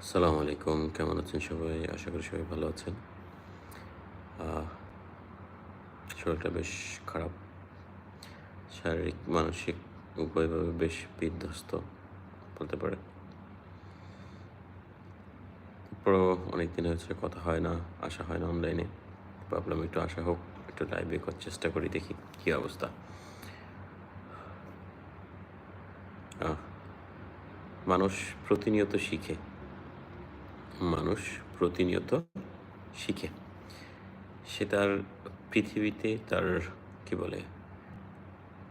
আসসালামু আলাইকুম, কেমন আছেন সবাই? আশা করি সবাই ভালো আছেন। শরীরটা বেশ খারাপ। শারীরিক, মানসিক উভয়ভাবে বেশ বিধ্বস্ত বলতে পারে তারপরও অনেক দিন হয়েছে, কথা হয় না আসা হয় না অনলাইনে ভাবলাম একটু আসা হোক, একটু লাইভে করার চেষ্টা করি, দেখি কী অবস্থা। মানুষ প্রতিনিয়ত শিখে। মানুষ প্রতিনিয়ত শিখে। সে তার পৃথিবীতে তার, কি বলে,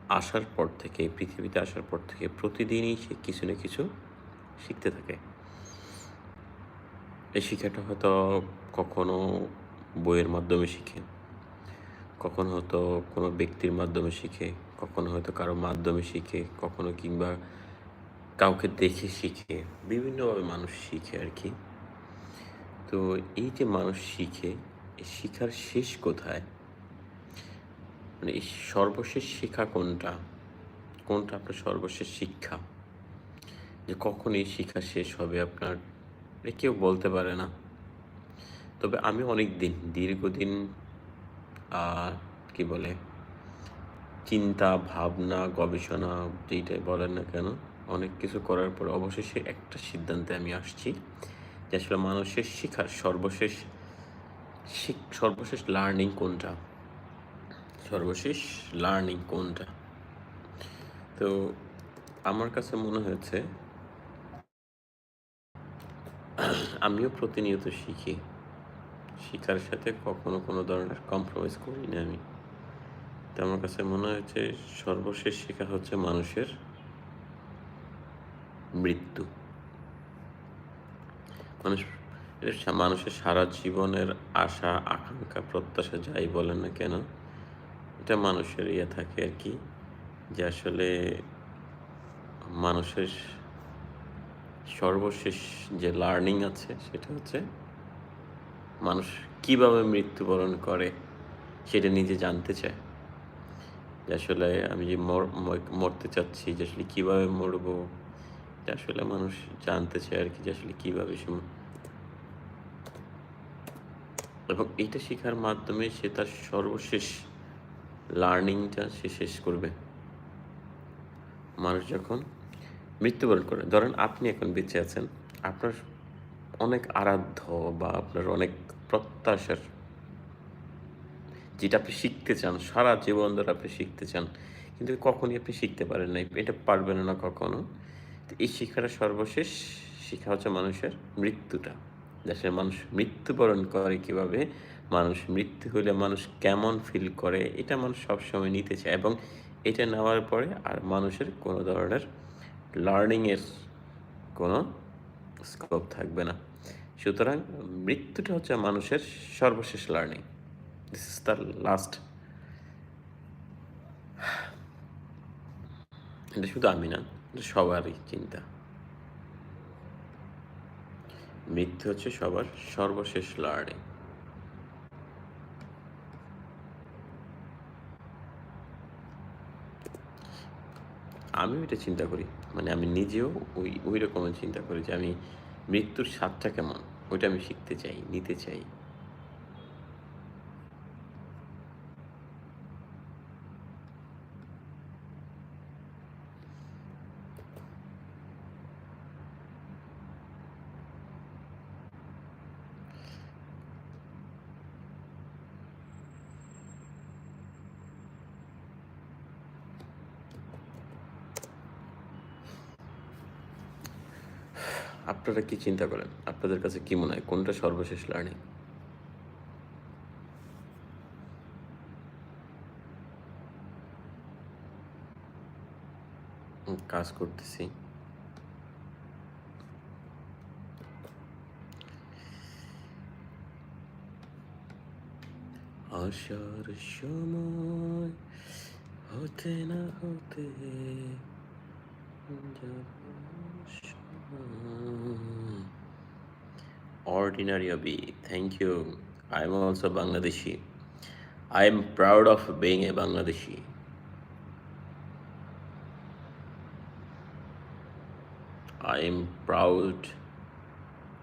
আসার পর থেকে, পৃথিবীতে আসার পর থেকে প্রতিদিনই সে কিছু না কিছু শিখতে থাকে। এই শিক্ষাটা হয়তো কখনো বইয়ের মাধ্যমে শিখে, কখনো হয়তো কোনো ব্যক্তির মাধ্যমে শিখে, কখনো হয়তো কারও মাধ্যমে শিখে, কখনো কিংবা কাউকে দেখে শিখে, বিভিন্নভাবে মানুষ শিখে আর কি। তো এই যে মানুষ শিখে এই শিখার শেষ কোথায়? মানে এই সর্বশেষ শিক্ষা কোনটা? কোনটা আপনার সর্বশেষ শিক্ষা? যে কখন এই শিক্ষা শেষ হবে আপনার? এটা কেউ বলতে পারে না। তবে আমি অনেক দিন, দীর্ঘদিন কি বলে, চিন্তা, ভাবনা, গবেষণা যেইটাই বলেন না কেন, অনেক কিছু করার পর অবশেষে একটা সিদ্ধান্তে আমি আসছি। যে আসলে মানুষের শিখার সর্বশেষ সর্বশেষ লার্নিং কোনটা? সর্বশেষ লার্নিং কোনটা? তো আমার কাছে মনে হয়েছে, আমিও প্রতিনিয়ত শিখি। শিখার সাথে কখনো কোনো ধরনের কম্প্রোমাইজ করি না আমি। তো আমার কাছে মনে হয়েছে, সর্বশেষ শেখা হচ্ছে মানুষের মৃত্যু। মানুষ মানুষের সারা জীবনের আশা, আকাঙ্ক্ষা, প্রত্যাশা যাই বলেন না কেন, এটা মানুষের ইয়ে থাকে আর কি, যে আসলে মানুষের সর্বশেষ যে লার্নিং আছে সেটা হচ্ছে মানুষ কীভাবে মৃত্যুবরণ করে সেটা নিজে জানতে চায়। যে আসলে আমি যে মরতে চাচ্ছি, যে আসলে কীভাবে মরবো এটা আসলে মানুষ জানতে চায় আর কি, যে আসলে কীভাবে সে এবং এইটা শেখার মাধ্যমে সে তার সর্বশেষ লার্নিংটা সে শেষ করবে। মানুষ যখন মৃত্যুবরণ করে, ধরেন আপনি এখন বেঁচে আছেন, আপনার অনেক আরাধ্য বা আপনার অনেক প্রত্যাশার যেটা আপনি শিখতে চান, সারা জীবন ধরে আপনি শিখতে চান, কিন্তু কখনই আপনি শিখতে পারেন না এটা পারবেন না কখনো। তো এই শিক্ষাটা সর্বশেষ শিক্ষা হচ্ছে মানুষের মৃত্যুটা। দেশের মানুষ মৃত্যুবরণ করে কীভাবে? মানুষ মৃত্যু হলে মানুষ কেমন ফিল করে? এটা মানুষ সবসময় নিতে চায় এবং এটা নেওয়ার পরে আর মানুষের কোনো ধরনের লার্নিংয়ের কোনো স্কোপ থাকবে না। সুতরাং মৃত্যুটা হচ্ছে মানুষের সর্বশেষ learning this is the last এটা শুধু আমি না সবারই চিন্তা। মৃত্যু হচ্ছে সবার সর্বশেষ লার্নিং আমিও এটা চিন্তা করি। মানে আমি নিজেও ওই ওই রকমের চিন্তা করি যে আমি মৃত্যুর স্বাদটা কেমন, ওইটা আমি শিখতে চাই, নিতে চাই। আপনারা কি চিন্তা করেন? আপনাদের কাছে কি মনে হয়? কোনটা সর্বশেষ লার্নিং কাজ করতেছি। আসার সময় হতে না হতে Ordinary Abi, thank you. I am also Bangladeshi. I am proud of being a Bangladeshi. I am proud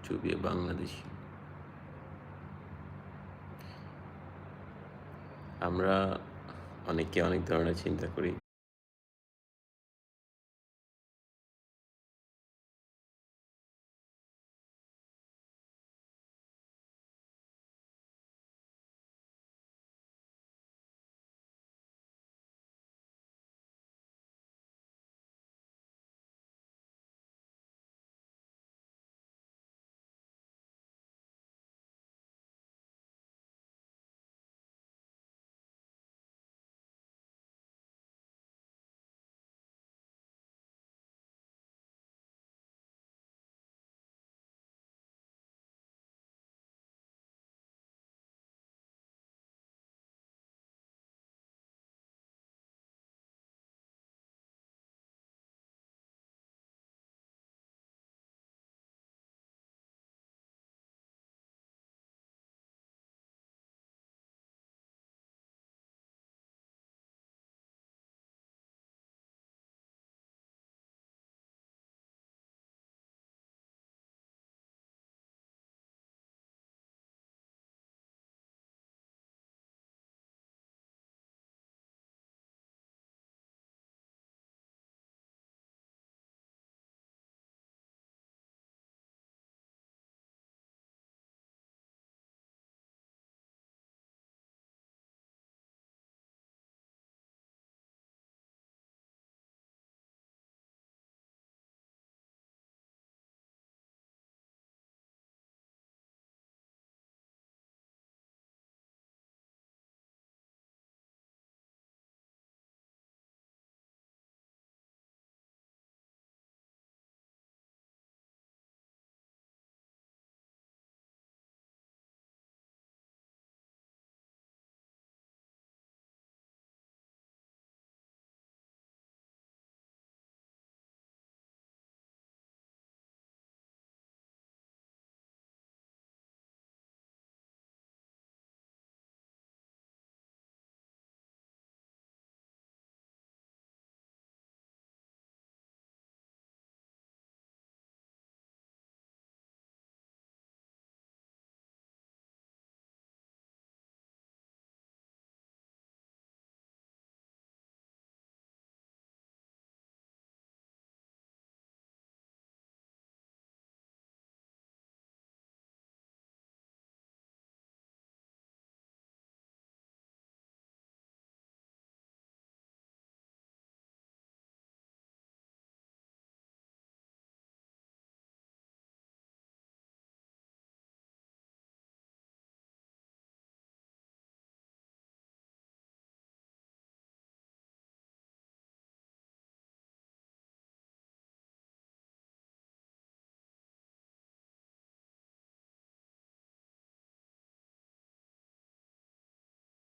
চুবিয়ে বাংলাদেশি আমরা অনেকে অনেক ধরনের চিন্তা করি